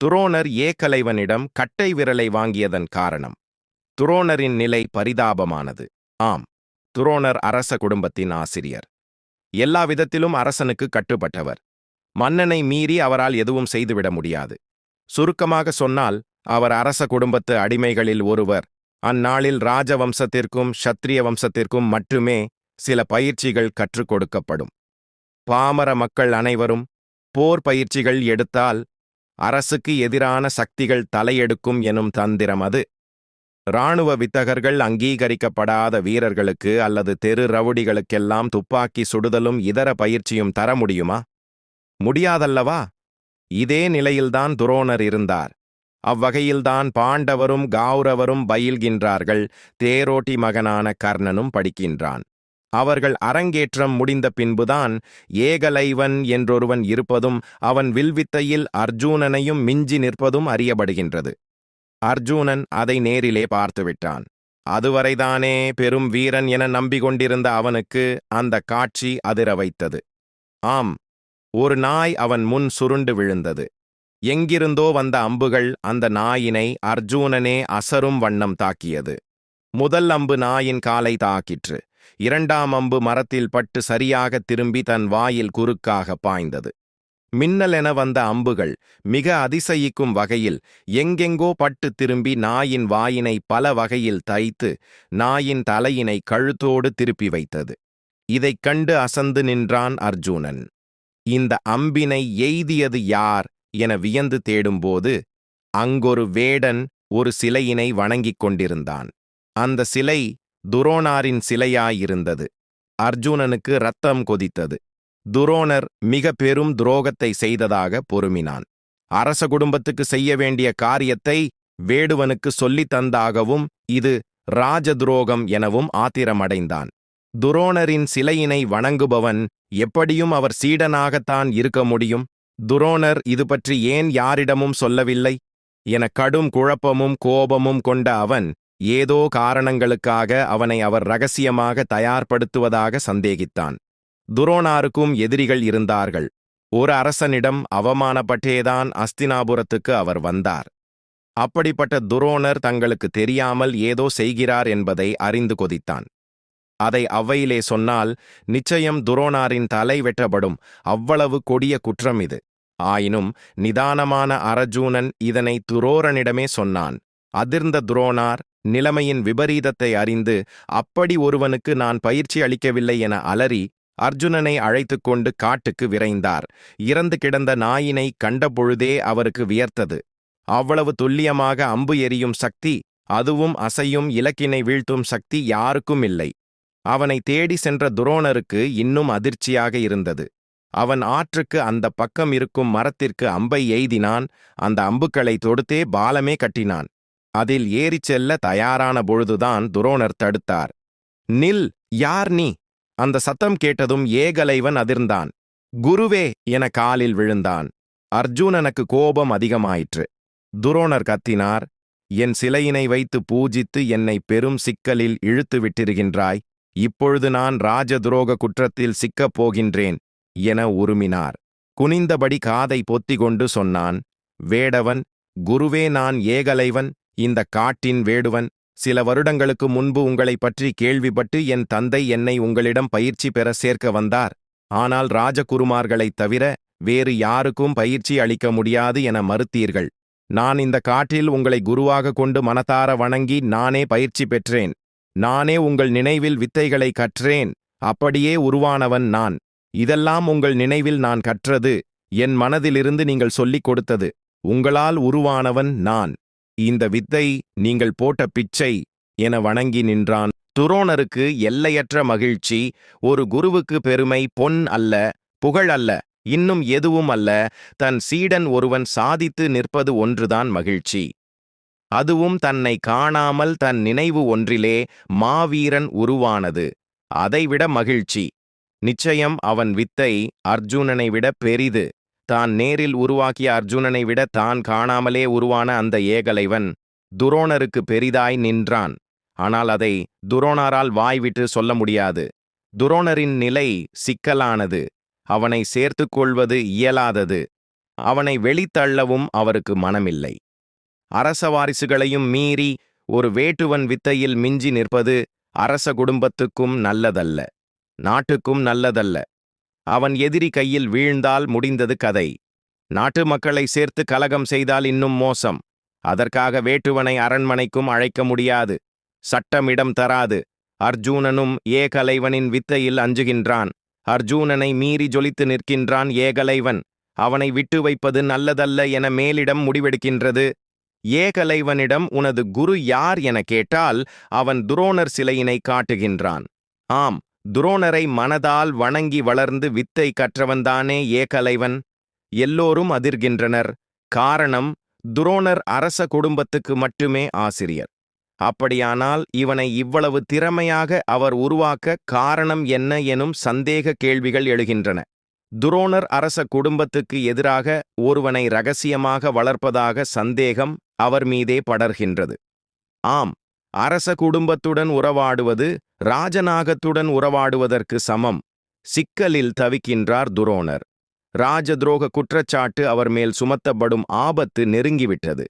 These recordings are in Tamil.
துரோணர் ஏகலைவனிடம் கட்டை விரலை வாங்கியதன் காரணம். துரோணரின் நிலை பரிதாபமானது. ஆம் துரோணர் அரச குடும்பத்தின் ஆசிரியர். எல்லா விதத்திலும் அரசனுக்கு கட்டுப்பட்டவர். மன்னனை மீறி அவரால் எதுவும் செய்துவிட முடியாது. சுருக்கமாக சொன்னால் அவர் அரச குடும்பத்து அடிமைகளில் ஒருவர். அந்நாளில் ராஜவம்சத்திற்கும் ஷத்திரிய வம்சத்திற்கும் மட்டுமே சில பயிற்சிகள் கற்றுக் கொடுக்கப்படும். பாமர மக்கள் அனைவரும் போர் பயிற்சிகள் எடுத்தால் அரசுக்கு எதிரான சக்திகள் தலையெடுக்கும் எனும் தந்திரம் அது. இராணுவ வித்தகர்கள் அங்கீகரிக்கப்படாத வீரர்களுக்கு அல்லது தெரு ரவுடிகளுக்கெல்லாம் துப்பாக்கி சுடுதலும் இதர பயிற்சியும் தர முடியுமா? முடியாதல்லவா? இதே நிலையில்தான் துரோணர் இருந்தார். அவ்வகையில்தான் பாண்டவரும் கௌரவரும் பயில்கின்றார்கள். தேரோட்டி மகனான கர்ணனும் படிக்கின்றான். அவர்கள் அரங்கேற்றம் முடிந்த பின்புதான் ஏகலைவன் என்றொருவன் இருப்பதும் அவன் வில்வித்தையில் அர்ஜூனனையும் மிஞ்சி நிற்பதும் அறியப்படுகின்றது. அர்ஜூனன் அதை நேரிலே பார்த்துவிட்டான். அதுவரைதானே பெரும் வீரன் என நம்பிக்கொண்டிருந்த அவனுக்கு அந்த காட்சி அதிர வைத்தது. ஆம் ஒரு நாய் அவன் முன் சுருண்டு விழுந்தது. எங்கிருந்தோ வந்த அம்புகள் அந்த நாயினை அர்ஜூனனே அசரும் வண்ணம் தாக்கியது. முதல் அம்பு நாயின் காலை தாக்கிற்று. இரண்டாம் அம்பு மரத்தில் பட்டு சரியாக திரும்பி தன் வாயில் குறுக்காக பாய்ந்தது. மின்னல் என வந்த அம்புகள் மிக அதிசயிக்கும் வகையில் எங்கெங்கோ பட்டு திரும்பி நாயின் வாயினை பல வகையில் தைத்து நாயின் தலையினை கழுத்தோடு திருப்பி வைத்தது. இதைக் கண்டு அசந்து நின்றான் அர்ஜுனன். இந்த அம்பினை எய்தியது யார் என வியந்து தேடும்போது அங்கொரு வேடன் ஒரு சிலையினை வணங்கிக் கொண்டிருந்தான். அந்த சிலை துரோணாரின் சிலையாயிருந்தது. அர்ஜுனனுக்கு ரத்தம் கொதித்தது. துரோணர் மிக பெரும் துரோகத்தை செய்ததாக பொறுமினான். அரச குடும்பத்துக்கு செய்ய வேண்டிய காரியத்தை வேடுவனுக்கு சொல்லித் தந்தாகவும் இது ராஜ துரோகம் எனவும் ஆத்திரமடைந்தான். துரோணரின் சிலையினை வணங்குபவன் எப்படியும் அவர் சீடனாகத்தான் இருக்க முடியும். துரோணர் இது பற்றி ஏன் யாரிடமும் சொல்லவில்லை? என கடும் குழப்பமும் கோபமும் கொண்ட அவன் ஏதோ காரணங்களுக்காக அவனை அவர் ரகசியமாக தயார்படுத்துவதாக சந்தேகித்தான். துரோணாருக்கும் எதிரிகள் இருந்தார்கள். ஒரு அரசனிடம் அவமானப்பட்டேதான் அஸ்தினாபுரத்துக்கு அவர் வந்தார். அப்படிப்பட்ட துரோணர் தங்களுக்கு தெரியாமல் ஏதோ செய்கிறார் என்பதை அறிந்து கொதித்தான். அதை அவ்வையிலே சொன்னால் நிச்சயம் துரோணாரின் தலை வெட்டப்படும். அவ்வளவு கொடிய குற்றம் இது. ஆயினும் நிதானமான அரஜூனன் இதனை துரோரனிடமே சொன்னான். அதிர்ந்த துரோணார் நிலைமையின் விபரீதத்தை அறிந்து அப்படி ஒருவனுக்கு நான் பயிற்சி அளிக்கவில்லை என அலறி அர்ஜுனனை அழைத்துக் கொண்டு காட்டுக்கு விரைந்தார். இறந்து கிடந்த நாயினை கண்டபொழுதே அவருக்கு வியர்த்தது. அவ்வளவு துல்லியமாக அம்பு எறியும் சக்தி அதுவும் அசையும் இலக்கினை வீழ்த்தும் சக்தி யாருக்கும் இல்லை. அவனை தேடி சென்ற துரோணருக்கு இன்னும் அதிர்ச்சியாக இருந்தது. அவன் ஆற்றுக்கு அந்த பக்கம் இருக்கும் மரத்திற்கு அம்பை எய்தினான். அந்த அம்புக்களை தொடுத்தே பாலமே கட்டினான். அதில் ஏறிச் செல்ல தயாரான பொழுதுதான் துரோணர் தடுத்தார். நில் யார் நீ? அந்த சத்தம் கேட்டதும் ஏகலைவன் அதிர்ந்தான். குருவே! என காலில் விழுந்தான். அர்ஜுனனுக்கு கோபம் அதிகமாயிற்று. துரோணர் கத்தினார். என் சிலையினை வைத்து பூஜித்து என்னை பெரும் சிக்கலில் இழுத்து விட்டிருக்கின்றாய். இப்பொழுது நான் ராஜ துரோக குற்றத்தில் சிக்கப் போகின்றேன் என உருமினார். குனிந்தபடி காதை பொத்திக்கொண்டு சொன்னான். வேடவன் குருவே நான் ஏகலைவன். இந்த காட்டின் வேடுவன் சில வருடங்களுக்கு முன்பு உங்களைப் பற்றி கேள்விப்பட்டு என் தந்தை என்னை உங்களிடம் பயிற்சி பெற சேர்க்க வந்தார். ஆனால் ராஜகுருமார்களைத் தவிர வேறு யாருக்கும் பயிற்சி அளிக்க முடியாது என மறுத்தீர்கள். நான் இந்த காட்டில் உங்களை குருவாக கொண்டு மனதார வணங்கி நானே பயிற்சி பெற்றேன். நானே உங்கள் நினைவில் வித்தைகளை கற்றேன். அப்படியே உருவானவன் நான். இதெல்லாம் உங்கள் நினைவில் நான் கற்றது. என் மனதிலிருந்து நீங்கள் சொல்லிக் கொடுத்தது. உங்களால் உருவானவன் நான். இந்த வித்தை நீங்கள் போட்ட பிச்சை என வணங்கி நின்றான். துரோணருக்கு எல்லையற்ற மகிழ்ச்சி ஒரு குருவுக்கு பெருமை பொன் அல்ல புகழ் அல்ல இன்னும் எதுவும் அல்ல தன் சீடன் ஒருவன் சாதித்து நிற்பது ஒன்றுதான் மகிழ்ச்சி. அதுவும் தன்னை காணாமல் தன் நினைவு ஒன்றிலே மாவீரன் உருவானது அதைவிட மகிழ்ச்சி. நிச்சயம் அவன் வித்தை அர்ஜுனனை விட பெரிது. தான் நேரில் உருவாக்கிய அர்ஜுனனை விட தான் காணாமலே உருவான அந்த ஏகலைவன் துரோணருக்கு பெரிதாய் நின்றான். ஆனால் அதை துரோணரால் வாய்விட்டு சொல்ல முடியாது. துரோணரின் நிலை சிக்கலானது. அவனை சேர்த்துக் கொள்வது இயலாதது. அவனை வெளித்தள்ளவும் அவருக்கு மனமில்லை. அரச வாரிசுகளையும் மீறி ஒரு வேட்டுவன் வித்தையில் மிஞ்சி நிற்பது அரச குடும்பத்துக்கும் நல்லதல்ல. நாட்டுக்கும் நல்லதல்ல. அவன் எதிரி கையில் வீழ்ந்தால் முடிந்தது கதை. நாட்டு மக்களை சேர்த்து கலகம் செய்தால் இன்னும் மோசம். அதற்காக வேட்டுவனை அரண்மனைக்கும் அழைக்க முடியாது. சட்டமிடம் தராது. அர்ஜூனனும் ஏகலைவனின் வித்தையில் அஞ்சுகின்றான். அர்ஜூனனை மீறி ஜொலித்து நிற்கின்றான் ஏகலைவன். அவனை விட்டு வைப்பது நல்லதல்ல என மேலிடம் முடிவெடுக்கின்றது. ஏகலைவனிடம் உனது குரு யார் என கேட்டால் அவன் துரோணர் சிலையினை காட்டுகின்றான். ஆம் துரோணரை மனதால் வணங்கி வளர்ந்து வித்தை கற்றவன்தானே ஏகலைவன். எல்லோரும் அதிர்கின்றனர். காரணம் துரோணர் அரச குடும்பத்துக்கு மட்டுமே ஆசிரியர். அப்படியானால் இவனை இவ்வளவு திறமையாக அவர் உருவாக்க காரணம் என்ன எனும் சந்தேக கேள்விகள் எழுகின்றன. துரோணர் அரச குடும்பத்துக்கு எதிராக ஒருவனை ரகசியமாக வளர்ப்பதாக சந்தேகம் அவர் மீதே படர்கின்றது. ஆம் அரச குடும்பத்துடன் உறவாடுவது ராஜநாகத்துடன் உறவாடுவதற்கு சமம். சிக்கலில் தவிக்கின்றார் துரோணர். ராஜ துரோக குற்றச்சாட்டு அவர் மேல் சுமத்தப்படும் ஆபத்து நெருங்கிவிட்டது.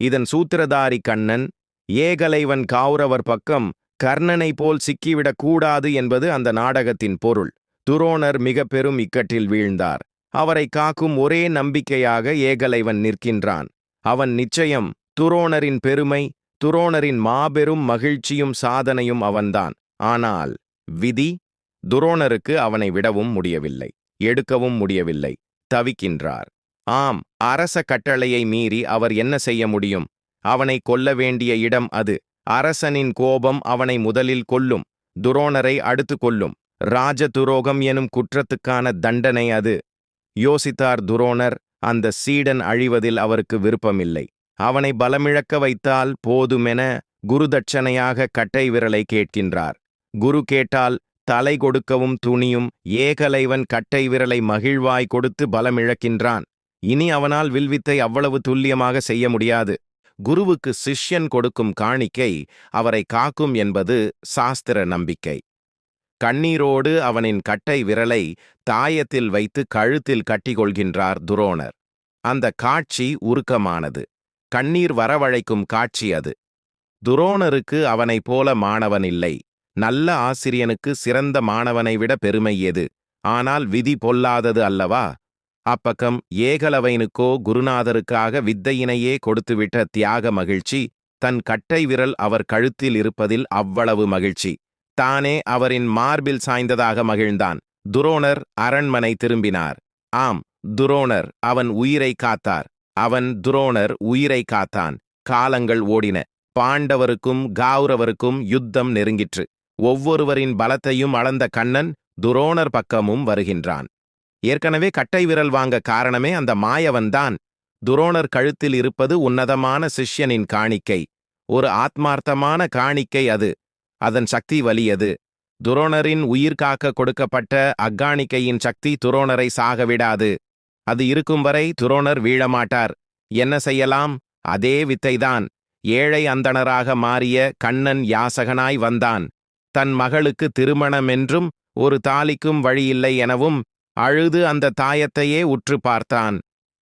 இதன் சூத்திரதாரி கண்ணன் ஏகலைவன் கௌரவர் பக்கம் கர்ணனை போல் சிக்கிவிடக் கூடாது என்பது அந்த நாடகத்தின் பொருள். துரோணர் மிக பெரும் இக்கட்டில் வீழ்ந்தார். அவரை காக்கும் ஒரே நம்பிக்கையாக ஏகலைவன் நிற்கின்றான். அவன் நிச்சயம் துரோணரின் பெருமை துரோணரின் மாபெரும் மகிழ்ச்சியும் சாதனையும் அவன்தான். ஆனால் விதி துரோணருக்கு அவனை விடவும் முடியவில்லை எடுக்கவும் முடியவில்லை தவிக்கின்றார். ஆம் அரச கட்டளையை மீறி அவர் என்ன செய்ய முடியும்? அவனை கொல்ல வேண்டிய இடம் அது. அரசனின் கோபம் அவனை முதலில் கொல்லும் துரோணரை அடுத்து கொல்லும். ராஜ துரோகம் எனும் குற்றத்துக்கான தண்டனை அது. யோசித்தார் துரோணர் அந்த சீடன் அழிவதில் அவருக்கு விருப்பமில்லை. அவனை பலமிழக்க வைத்தால் போதுமென குருதட்சணையாக கட்டை விரலை கேட்கின்றார். குரு கேட்டால் தலை கொடுக்கவும் துணியும் ஏகலைவன் கட்டை விரலை மகிழ்வாய் கொடுத்து பலமிழக்கின்றான். இனி அவனால் வில்வித்தை அவ்வளவு துல்லியமாக செய்ய முடியாது. குருவுக்கு சிஷ்யன் கொடுக்கும் காணிக்கை அவரை காக்கும் என்பது சாஸ்திர நம்பிக்கை. கண்ணீரோடு அவனின் கட்டை விரலை தாயத்தில் வைத்து கழுத்தில் கட்டிக்கொள்கின்றார் துரோணர். அந்த காட்சி உருக்கமானது. கண்ணீர் வரவழைக்கும் காட்சி அது. துரோணருக்கு அவனைப் போல மாணவன் இல்லை. நல்ல ஆசிரியனுக்கு சிறந்த மாணவனை விட பெருமை எது? ஆனால் விதி பொல்லாதது அல்லவா? அப்பக்கம் ஏகலவைனுக்கோ குருநாதருக்காக வித்தையினையே கொடுத்துவிட்ட தியாக மகிழ்ச்சி தன் கட்டை விரல் அவர் கழுத்தில் இருப்பதில் அவ்வளவு மகிழ்ச்சி. தானே அவரின் மார்பில் சாய்ந்ததாக மகிழ்ந்தான். துரோணர் அரண்மனை திரும்பினார். ஆம் துரோணர் அவன் உயிரை காத்தார். அவன் துரோணர் உயிரை காத்தான். காலங்கள் ஓடின. பாண்டவருக்கும் கௌரவருக்கும் யுத்தம் நெருங்கிற்று. ஒவ்வொருவரின் பலத்தையும் அளந்த கண்ணன் துரோணர் பக்கமும் வருகின்றான். ஏற்கனவே கட்டை விரல் வாங்க காரணமே அந்த மாயவன்தான். துரோணர் கழுத்தில் இருப்பது உன்னதமான சிஷ்யனின் காணிக்கை. ஒரு ஆத்மார்த்தமான காணிக்கை அது. அதன் சக்தி வலியது. துரோணரின் உயிர் காக்க கொடுக்கப்பட்ட அக்காணிக்கையின் சக்தி துரோணரை சாகவிடாது. அது இருக்கும் வரை துரோணர் வீழமாட்டார். என்ன செய்யலாம்? அதே வித்தைதான். ஏழை அந்தணராக மாறிய கண்ணன் யாசகனாய் வந்தான். தன் மகளுக்கு திருமணமென்றும் ஒரு தாலிக்கும் வழியில்லை எனவும் அழுது அந்த தாயத்தையே உற்று பார்த்தான்.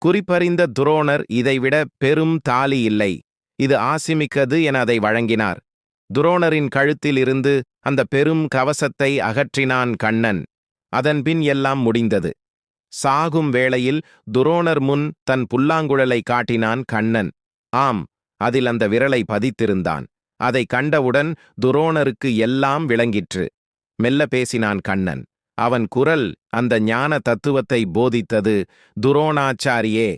குறிப்பறிந்த துரோணர் இதைவிட பெரும் தாலி இல்லை. இது ஆசிமிக்கது என அதை வழங்கினார். துரோணரின் கழுத்தில் இருந்து அந்த பெரும் கவசத்தை அகற்றினான் கண்ணன். அதன்பின் எல்லாம் முடிந்தது. சாகும் வேளையில் துரோணர் முன் தன் புல்லாங்குழலை காட்டினான் கண்ணன். ஆம் அதில் அந்த விரலை பதித்திருந்தான். அதை கண்டவுடன் துரோணருக்கு எல்லாம் விளங்கிற்று. மெல்ல பேசினான் கண்ணன். அவன் குரல் அந்த ஞான தத்துவத்தை போதித்தது துரோணாச்சாரியே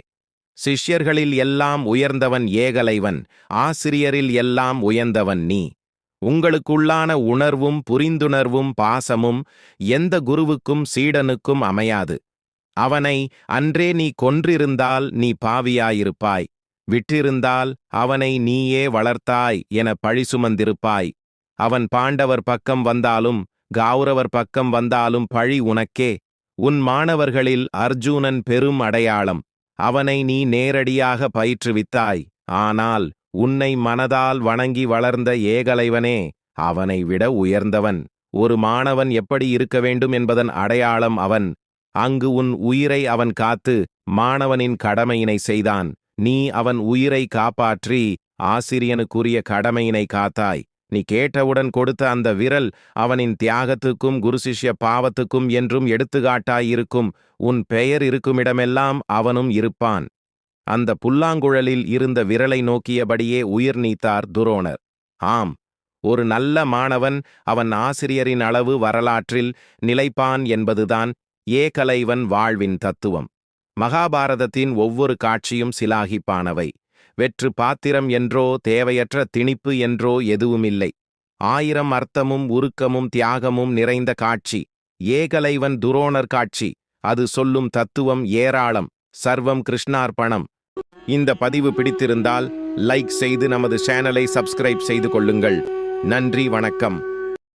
சிஷ்யர்களில் எல்லாம் உயர்ந்தவன் ஏகலைவன் ஆசிரியரில் எல்லாம் உயர்ந்தவன் நீ. உங்களுக்குள்ளான உணர்வும் புரிந்துணர்வும் பாசமும் எந்த குருவுக்கும் சீடனுக்கும் அமையாது. அவனை அன்றே நீ கொன்றிருந்தால் நீ பாவியாயிருப்பாய். விட்டிருந்தால் அவனை நீயே வளர்த்தாய் என பழி சுமந்திருப்பாய். அவன் பாண்டவர் பக்கம் வந்தாலும் கௌரவர் பக்கம் வந்தாலும் பழி உனக்கே. உன் மாணவர்களில் அர்ஜுனன் பெரும் அடையாளம். அவனை நீ நேரடியாக பயிற்றுவித்தாய். ஆனால் உன்னை மனதால் வணங்கி வளர்ந்த ஏகலைவனே அவனை விட உயர்ந்தவன். ஒரு மாணவன் எப்படி இருக்க வேண்டும் என்பதன் அடையாளம் அவன். அங்கு உன் உயிரை அவன் காத்து மாணவனின் கடமையினை செய்தான். நீ அவன் உயிரை காப்பாற்றி ஆசிரியனுக்குரிய கடமையினை காத்தாய். நீ கேட்டவுடன் கொடுத்த அந்த விரல் அவனின் தியாகத்துக்கும் குருசிஷ்ய பாவத்துக்கும் என்றும் எடுத்துக்காட்டாயிருக்கும். உன் பெயர் இருக்குமிடமெல்லாம் அவனும் இருப்பான். அந்த புல்லாங்குழலில் இருந்த விரலை நோக்கியபடியே உயிர் நீத்தார் துரோணர். ஆம் ஒரு நல்ல மாணவன் அவன் ஆசிரியரின் அளவு வரலாற்றில் நிலைப்பான் என்பதுதான். ஏகலைவன் வாழ்வின் தத்துவம். மகாபாரதத்தின் ஒவ்வொரு காட்சியும் சிலாகிப்பானவை. வெற்று பாத்திரம் என்றோ தேவையற்ற திணிப்பு என்றோ எதுவுமில்லை. ஆயிரம் அர்த்தமும் உருக்கமும் தியாகமும் நிறைந்த காட்சி. ஏகலைவன் துரோணர் காட்சி. அது சொல்லும் தத்துவம் ஏராளம். சர்வம் கிருஷ்ணார்ப்பணம். இந்த பதிவு பிடித்திருந்தால் லைக் செய்து நமது சேனலை சப்ஸ்கிரைப் செய்து கொள்ளுங்கள். நன்றி வணக்கம்.